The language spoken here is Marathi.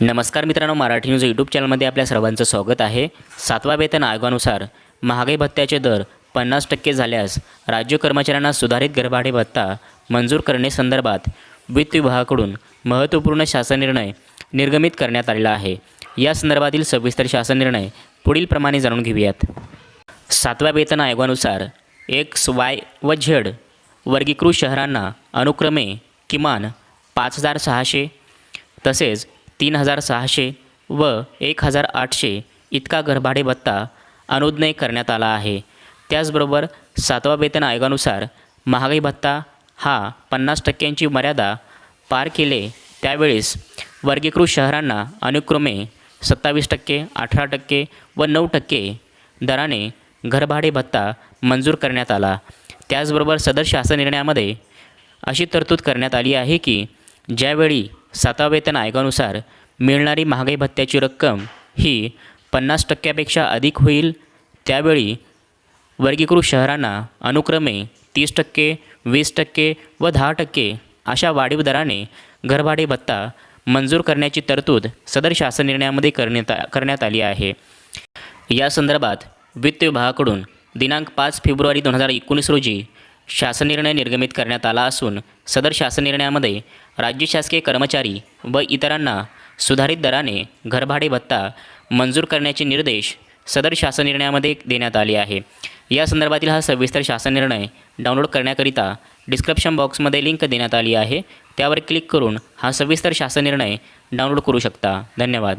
नमस्कार मित्रांनो मराठी न्यूज यूट्यूब चॅनलमध्ये आपल्या सर्वांचं स्वागत आहे. सातवा वेतन आयोगानुसार महागाई भत्त्याचे दर पन्नास टक्के झाल्यास राज्य कर्मचाऱ्यांना सुधारित गर्भाडे भत्ता मंजूर करण्यासंदर्भात वित्त विभागाकडून महत्त्वपूर्ण शासन निर्णय निर्गमित करण्यात आलेला आहे. या संदर्भातील सविस्तर शासन निर्णय पुढीलप्रमाणे जाणून घेऊयात. सातव्या वेतन आयोगानुसार एक्स वाय व झेड वर्गीकृत शहरांना अनुक्रमे किमान पाच हजार सहाशे तसेच तीन हजार सहाशे व एक हजार आठशे इतका घरभाडे भत्ता अनुज्ञय करण्यात आला आहे. त्याचबरोबर सातवा वेतन आयोगानुसार महागाई भत्ता हा पन्नास टक्क्यांची मर्यादा पार केले. त्यावेळेस वर्गीकृत शहरांना अनुक्रमे सत्तावीस टक्के अठरा टक्के व नऊ टक्के दराने घरभाडे भत्ता मंजूर करण्यात आला. त्याचबरोबर सदर शासन निर्णयामध्ये अशी तरतूद करण्यात आली आहे की ज्यावेळी सातवा वेतन आयोगानुसार मिळणारी महागाई भत्त्याची रक्कम ही पन्नास टक्क्यापेक्षा अधिक होईल. त्यावेळी वर्गीकृत शहरांना अनुक्रमे तीस टक्के वीस टक्के व दहा टक्के अशा वाढीव दराने घरभाडे भत्ता मंजूर करण्याची तरतूद सदर शासन निर्णयामध्ये करण्यात करण्यात आली आहे. या संदर्भात वित्त विभागाकडून दिनांक पाच फेब्रुवारी दोन हजार एकोणीस रोजी शासन निर्णय निर्गमित करण्यात आला असून सदर शासन निर्णयामध्ये राज्य शासकीय कर्मचारी व इतरांना सुधारित दराने घरभाडे भत्ता मंजूर करण्याचे निर्देश सदर शासन निर्णयामध्ये देण्यात आले आहे. या संदर्भातील हा सविस्तर शासन निर्णय डाउनलोड करण्याकरिता डिस्क्रिप्शन बॉक्समध्ये लिंक देण्यात आली आहे. त्यावर क्लिक करून हा सविस्तर शासन निर्णय डाउनलोड करू शकता. धन्यवाद.